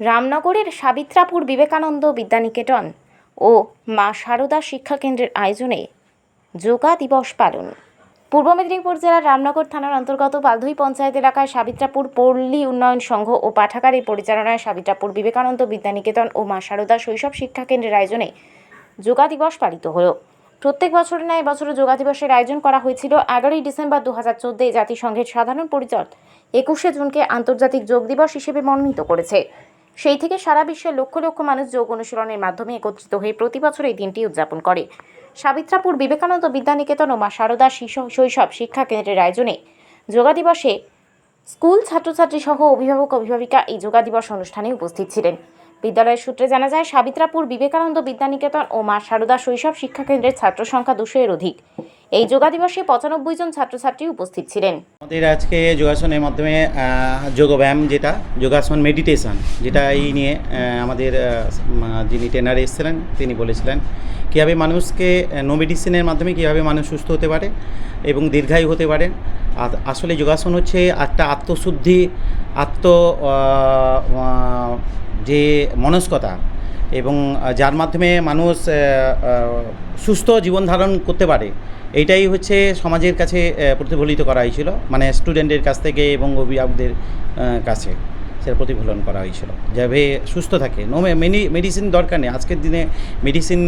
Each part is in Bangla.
রামনগরের সাবিত্রাপুর বিবেকানন্দ বিদ্যানিকেতন ও মা সারদা শিক্ষাকেন্দ্রের আয়োজনে যোগা দিবস পালন। পূর্ব মেদিনীপুর জেলার রামনগর থানার অন্তর্গত বালধুই পঞ্চায়েত এলাকায় সাবিত্রাপুর পল্লী উন্নয়ন সংঘ ও পাঠাগারের পরিচালনায় সাবিত্রাপুর বিবেকানন্দ বিদ্যানিকেতন ও মা সারদা শৈশব শিক্ষাকেন্দ্রের আয়োজনে যোগা দিবস পালিত হলো। প্রত্যেক বছরের ন্যায় বছরও যোগা দিবসের আয়োজন করা হয়েছিল এগারোই ডিসেম্বর দু হাজার চোদ্দে জাতিসংঘের সাধারণ পরিষদ। একুশে জুনকে আন্তর্জাতিক যোগ দিবস হিসেবে মনোনীত করেছে। সেই থেকে সারা বিশ্বের লক্ষ লক্ষ মানুষ যোগ অনুশীলনের মাধ্যমে একত্রিত হয়ে প্রতি বছর এই দিনটি উদযাপন করে। সাবিত্রাপুর বিবেকানন্দ বিদ্যানিকেতন ও মা সারদা শিশু শৈশব শিক্ষা কেন্দ্রের আয়োজনে যোগা দিবসে স্কুল ছাত্রছাত্রী সহ অভিভাবক অভিভাবিকা এই যোগা দিবস অনুষ্ঠানে উপস্থিত ছিলেন। বিদ্যালয়ের সূত্রে জানা যায়, সাবিত্রাপুর বিবেকানন্দ বিদ্যানিকেতন ও মা সারদা শৈশব শিক্ষা কেন্দ্রের ছাত্র সংখ্যা দুশো এর অধিক। এই যোগা দিবসে পঁচানব্বই জন ছাত্রছাত্রী উপস্থিত ছিলেন। আমাদের আজকে যোগাসনের মাধ্যমে যোগব্যায়াম যেটা, যোগাসন মেডিটেশন যেটা এই নিয়ে আমাদের যিনি ট্রেনার এসেছিলেন, তিনি বলেছিলেন, কীভাবে মানুষকে নো মেডিসিনের মাধ্যমে কীভাবে মানুষ সুস্থ হতে পারে এবং দীর্ঘায়ু হতে পারে। আসলে যোগাসন হচ্ছে একটা আত্মশুদ্ধি, আত্ম যে মনস্কতা এবং যার মাধ্যমে মানুষ সুস্থ জীবন ধারণ করতে পারে। এইটাই হচ্ছে সমাজের কাছে প্রতিফলিত করা হয়েছিল। মানে স্টুডেন্টের কাছ থেকে এবং অভিভাবকদের কাছে সেটা প্রতিফলন করা হয়েছিল। যাবে সুস্থ থাকে। নো মেনি মেডিসিন দরকার নেই। আজকের দিনে মেডিসিন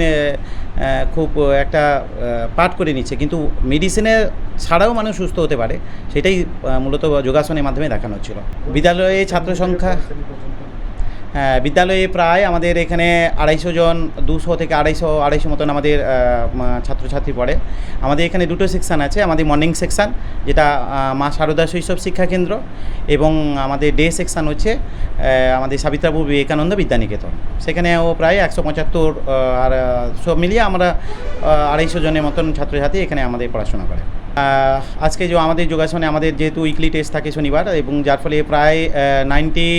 খুব একটা পাঠ করে নিচ্ছে। কিন্তু মেডিসিনের ছাড়াও মানুষ সুস্থ হতে পারে। সেটাই মূলত যোগাসনের মাধ্যমে দেখানো হচ্ছিল। বিদ্যালয়ে ছাত্র সংখ্যা বিদ্যালয়ে প্রায় আমাদের এখানে আড়াইশো জন, দুশো থেকে আড়াইশো আড়াইশো মতন আমাদের ছাত্রছাত্রী পড়ে। আমাদের এখানে দুটো সেকশান আছে, আমাদের মর্নিং সেকশান যেটা মা সারদা শৈশব শিক্ষা কেন্দ্র এবং আমাদের ডে সেকশান হচ্ছে আমাদের সাবিত্রাবু বিবেকানন্দ বিদ্যানিকেতন। সেখানেও প্রায় একশো পঁচাত্তর আর, সব মিলিয়ে আমরা আড়াইশো জনের মতন ছাত্রছাত্রী এখানে আমাদের পড়াশোনা করে। আজকে যে আমাদের যোগাসনে আমাদের যেহেতু উইকলি টেস্ট থাকে শনিবার এবং যার ফলে প্রায় নাইনটি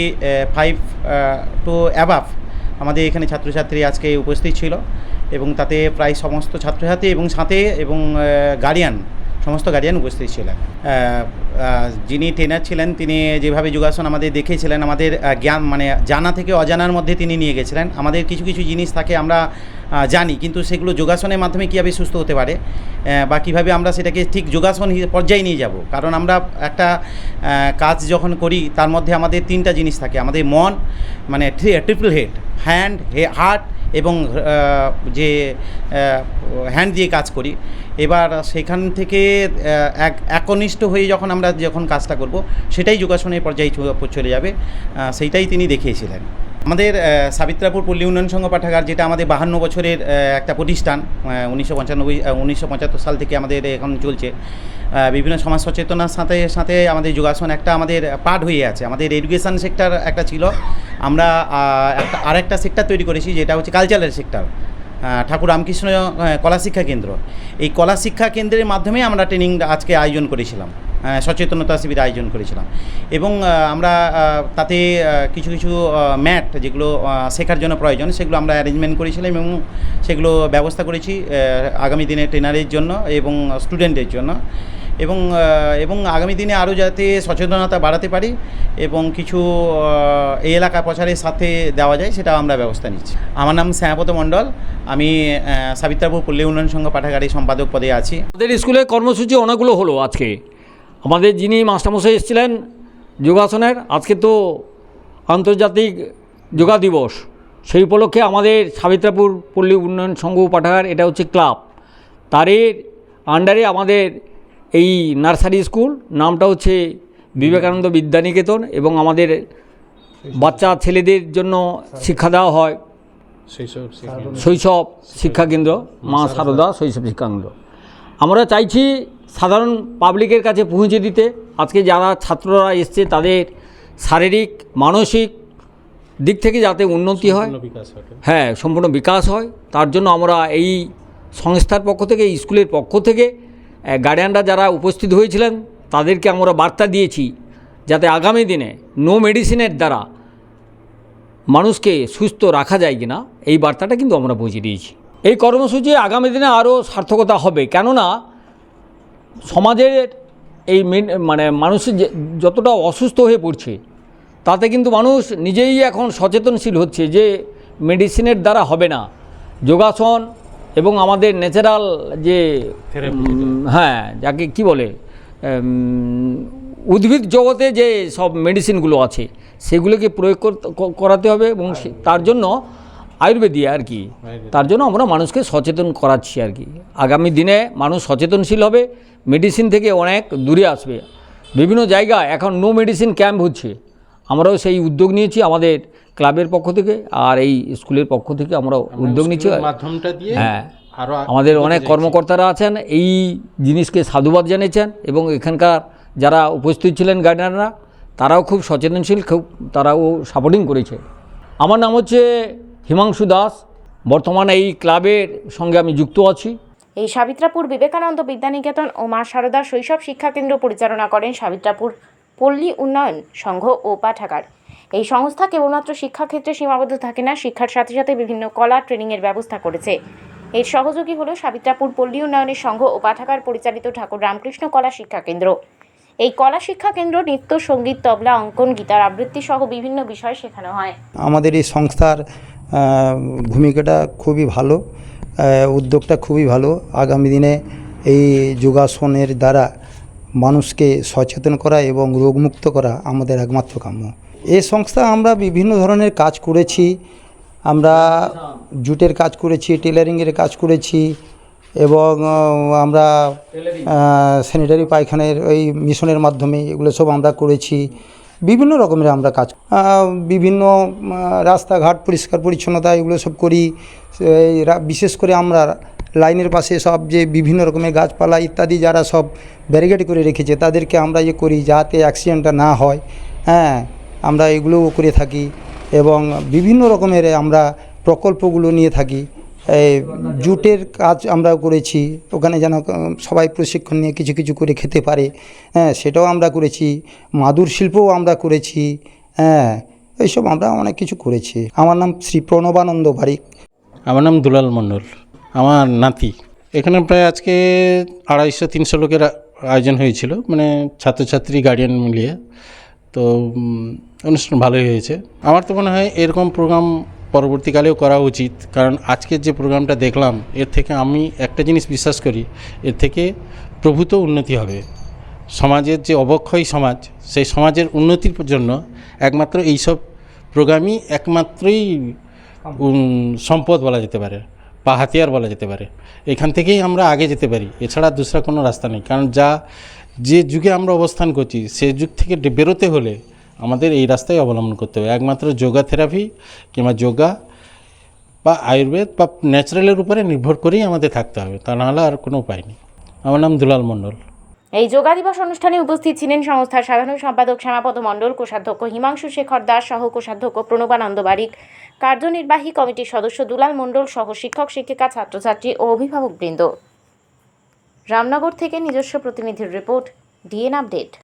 ফাইভ টু অ্যাবাভ আমাদের এখানে ছাত্রছাত্রী আজকে উপস্থিত ছিল এবং তাতে প্রায় সমস্ত ছাত্রছাত্রী এবং সাথে এবং গার্ডিয়ান সমস্ত গার্ডিয়ান উপস্থিত ছিলেন। যিনি ট্রেনার ছিলেন, তিনি যেভাবে যোগাসন আমাদের দেখিয়েছিলেন, আমাদের জ্ঞান মানে জানা থেকে অজানার মধ্যে তিনি নিয়ে গেছিলেন। আমাদের কিছু কিছু জিনিস থাকে আমরা জানি, কিন্তু সেগুলো যোগাসনের মাধ্যমে কীভাবে সুস্থ হতে পারে বা কীভাবে আমরা সেটাকে ঠিক যোগাসন পর্যায়ে নিয়ে যাব। কারণ আমরা একটা কাজ যখন করি, তার মধ্যে আমাদের তিনটা জিনিস থাকে। আমাদের মন মানে ট্রিপল হেড হ্যান্ড হে হার্ট এবং যে হ্যান্ড দিয়ে কাজ করি। এবার সেখান থেকে এক, একনিষ্ঠ হয়ে যখন আমরা যখন কাজটা করব, সেটাই যোগাসনের পর্যায়ে চলে যাবে। সেইটাই তিনি দেখিয়েছিলেন। আমাদের সাবিত্রাপুর পল্লী উন্নয়ন সংঘ পাঠাগার, যেটা আমাদের বাহান্ন বছরের একটা প্রতিষ্ঠান উনিশশো পঁচানব্বই উনিশশো পঁচাত্তর সাল থেকে আমাদের এখন চলছে। বিভিন্ন সমাজ সচেতনার সাথে সাথে আমাদের যোগাসন একটা আমাদের পার্ট হয়ে আছে। আমাদের এডুকেশান সেক্টর একটা ছিল। আমরা একটা, আরেকটা সেক্টর তৈরি করেছি, যেটা হচ্ছে কালচারাল সেক্টর ঠাকুর রামকৃষ্ণ কলা শিক্ষা কেন্দ্র। এই কলা শিক্ষা কেন্দ্রের মাধ্যমে আমরা ট্রেনিং আজকে আয়োজন করেছিলাম। সচেতনতা শিবির আয়োজন করেছিলাম। এবং আমরা তাতে কিছু কিছু ম্যাট যেগুলো শেখার জন্য প্রয়োজন সেগুলো আমরা অ্যারেঞ্জমেন্ট করেছিলাম এবং সেগুলো ব্যবস্থা করেছি আগামী দিনে ট্রেনারের জন্য এবং স্টুডেন্টের জন্য। এবং এবং আগামী দিনে আরও যাতে সচেতনতা বাড়াতে পারি এবং কিছু এই এলাকা প্রচারের সাথে দেওয়া যায় সেটাও আমরা ব্যবস্থা নিচ্ছি। আমার নাম শ্যামপদ মণ্ডল আমি আহ, সাবিত্রাপুর পল্লী উন্নয়ন সংঘ পাঠাগারের সম্পাদক পদে আছি। আমাদের স্কুলে কর্মসূচি অনেকগুলো হলো আজকে। আমাদের যিনি মাস্টারমশাই এসেছিলেন যোগাসনের আজকে তো আন্তর্জাতিক যোগা দিবস। সেই উপলক্ষে আমাদের সাবিত্রাপুর পল্লী উন্নয়ন সংঘ পাঠাগার এটা হচ্ছে ক্লাব। তারের আন্ডারে আমাদের এই নার্সারি স্কুল নামটা হচ্ছে বিবেকানন্দ বিদ্যানিকেতন এবং আমাদের বাচ্চা ছেলেদের জন্য শিক্ষা দেওয়া হয়। শৈশব শিক্ষাকেন্দ্র মা সারদা শৈশব শিক্ষাকেন্দ্র আমরা চাইছি সাধারণ পাবলিকের কাছে পৌঁছে দিতে আজকে যারা ছাত্ররা এসছে তাদের শারীরিক মানসিক দিক থেকে যাতে উন্নতি হয়। হ্যাঁ সম্পূর্ণ বিকাশ হয়। তার জন্য আমরা এই সংস্থার পক্ষ থেকে স্কুলের পক্ষ থেকে গার্ডিয়ানরা যারা উপস্থিত হয়েছিলেন তাদেরকে আমরা বার্তা দিয়েছি যাতে আগামী দিনে নো মেডিসিনের দ্বারা মানুষকে সুস্থ রাখা যায় কিনা এই বার্তাটা কিন্তু আমরা পৌঁছে দিয়েছি। এই কর্মসূচি আগামী দিনে আরও সার্থকতা হবে। কেননা সমাজের এই মেন- মানে মানুষের যে- যতটা অসুস্থ হয়ে পড়ছে তাতে কিন্তু মানুষ নিজেই এখন সচেতনশীল হচ্ছে যে মেডিসিনের দ্বারা হবে না। যোগাসন এবং আমাদের ন্যাচারাল যে হ্যাঁ যাকে কি বলে উদ্ভিদ জগতে যে সব মেডিসিনগুলো আছে সেগুলোকে প্রয়োগ করতে- করাতে হবে এবং সে- তার জন্য আয়ুর্বেদী আর কি। তার জন্য আমরা মানুষকে সচেতন করাচ্ছি আর কি। আগামী দিনে মানুষ সচেতনশীল হবে মেডিসিন থেকে অনেক দূরে আসবে। বিভিন্ন জায়গায় এখন নো মেডিসিন ক্যাম্প হচ্ছে। আমরাও সেই উদ্যোগ নিয়েছি আমাদের ক্লাবের পক্ষ থেকে আর এই স্কুলের পক্ষ থেকে আমরা উদ্যোগ নিচ্ছি। হ্যাঁ। আমাদের অনেক কর্মকর্তারা আছেন এই জিনিসকে সাধুবাদ জানিয়েছেন এবং এখানকার যারা উপস্থিত ছিলেন গার্ডিয়ানরা তারাও খুব সচেতনশীল খুব তারাও সাপোর্টিং করেছে। আমার নাম হচ্ছে হিমাংশু দাস বর্তমানে এই ক্লাবের সঙ্গে আমি যুক্ত আছি। এই সাবিত্রাপুর বিবেকানন্দ বিদ্যানিকেতন ও মা সারদা শৈশব শিক্ষা কেন্দ্র পরিচালনা করেন সাবিত্রাপুর পল্লী উন্নয়ন সংঘ ও পাঠাগার। এই সংস্থা কেবলমাত্র শিক্ষাক্ষেত্রে সীমাবদ্ধ থাকে না শিক্ষার সাথে সাথে বিভিন্ন কলা ট্রেনিংয়ের ব্যবস্থা করেছে। এর সহযোগী হলো সাবিত্রাপুর পল্লী উন্নয়নের সংঘ ও পাঠাগার পরিচালিত ঠাকুর রামকৃষ্ণ কলা শিক্ষা কেন্দ্র। এই কলা শিক্ষা কেন্দ্র নৃত্য সংগীত তবলা অঙ্কন গীতার আবৃত্তি সহ বিভিন্ন বিষয় শেখানো হয়। আমাদের এই সংস্থার ভূমিকাটা খুবই ভালো উদ্যোগটা খুবই ভালো। আগামী দিনে এই যোগাসনের দ্বারা মানুষকে সচেতন করা এবং রোগমুক্ত করা আমাদের একমাত্র কাম্য। এ সংস্থা আমরা বিভিন্ন ধরনের কাজ করেছি। আমরা জুটের কাজ করেছি, টেলারিংয়ের কাজ করেছি এবং আমরা স্যানিটারি পায়খানের ওই মিশনের মাধ্যমে এগুলো সব আমরা করেছি। বিভিন্ন রকমের আমরা কাজ বিভিন্ন রাস্তাঘাট পরিষ্কার পরিচ্ছন্নতা এগুলো সব করি। বিশেষ করে আমরা লাইনের পাশে সব যে বিভিন্ন রকমের গাছপালা ইত্যাদি যারা সব ব্যারিকেড করে রেখেছে, তাদেরকে আমরা ইয়ে করি যাতে অ্যাক্সিডেন্টটা না হয়। হ্যাঁ আমরা এগুলোও করে থাকি এবং বিভিন্ন রকমের আমরা প্রকল্পগুলো নিয়ে থাকি। জুটের কাজ আমরা করেছি, ওখানে যেন সবাই প্রশিক্ষণ নিয়ে কিছু কিছু করে খেতে পারে। হ্যাঁ সেটাও আমরা করেছি, মাদুর শিল্পও আমরা করেছি হ্যাঁ এইসব আমরা অনেক কিছু করেছি। আমার নাম শ্রী প্রণবানন্দ বারিক। আমার নাম দুলাল মণ্ডল, আমার নাতি। এখানে প্রায় আজকে আড়াইশো, তিনশো লোকের আয়োজন হয়েছিল মানে ছাত্রছাত্রী গার্ডিয়ান মিলিয়ে। তো অনুষ্ঠান ভালোই হয়েছে। আমার তো মনে হয় এরকম প্রোগ্রাম পরবর্তীকালেও করা উচিত। কারণ আজকের যে প্রোগ্রামটা দেখলাম, এর থেকে আমি একটা জিনিস বিশ্বাস করি, এর থেকে প্রভূত উন্নতি হবে। সমাজের যে অবক্ষয় সমাজ, সেই সমাজের উন্নতির জন্য একমাত্র এইসব প্রোগ্রামই একমাত্রই সম্পদ বলা যেতে পারে, বা হাতিয়ার বলা যেতে পারে। এখান থেকেই আমরা আগে যেতে পারি, এছাড়া দুসরা কোনো রাস্তা নেই। কারণ যা, যে যুগে আমরা অবস্থান করছি, সে যুগ থেকে বেরোতে হলে আমাদের এই রাস্তায় অবলম্বন করতে হবে। একমাত্র যোগা থেরাপি কিংবা যোগা বা আয়ুর্বেদ বা ন্যাচারালের উপরে নির্ভর করেই আমাদের থাকতে হবে, তা নাহলে আর কোনো উপায় নেই। আমার নাম দুলাল মণ্ডল। এই যোগা দিবস অনুষ্ঠানে উপস্থিত ছিলেন সংস্থার সাধারণ সম্পাদক শ্যামাপদ মণ্ডল, কোষাধ্যক্ষ হিমাংশু শেখর দাস সহ কোষাধ্যক্ষ প্রণবানন্দ বারিক। কার্যনির্বাহী কমিটির সদস্য দুলাল মণ্ডল সহ শিক্ষক, শিক্ষিকা, ছাত্রছাত্রী ও অভিভাবকবৃন্দ। রামনগর থেকে নিজস্ব প্রতিনিধির রিপোর্ট, ডিএন আপডেট।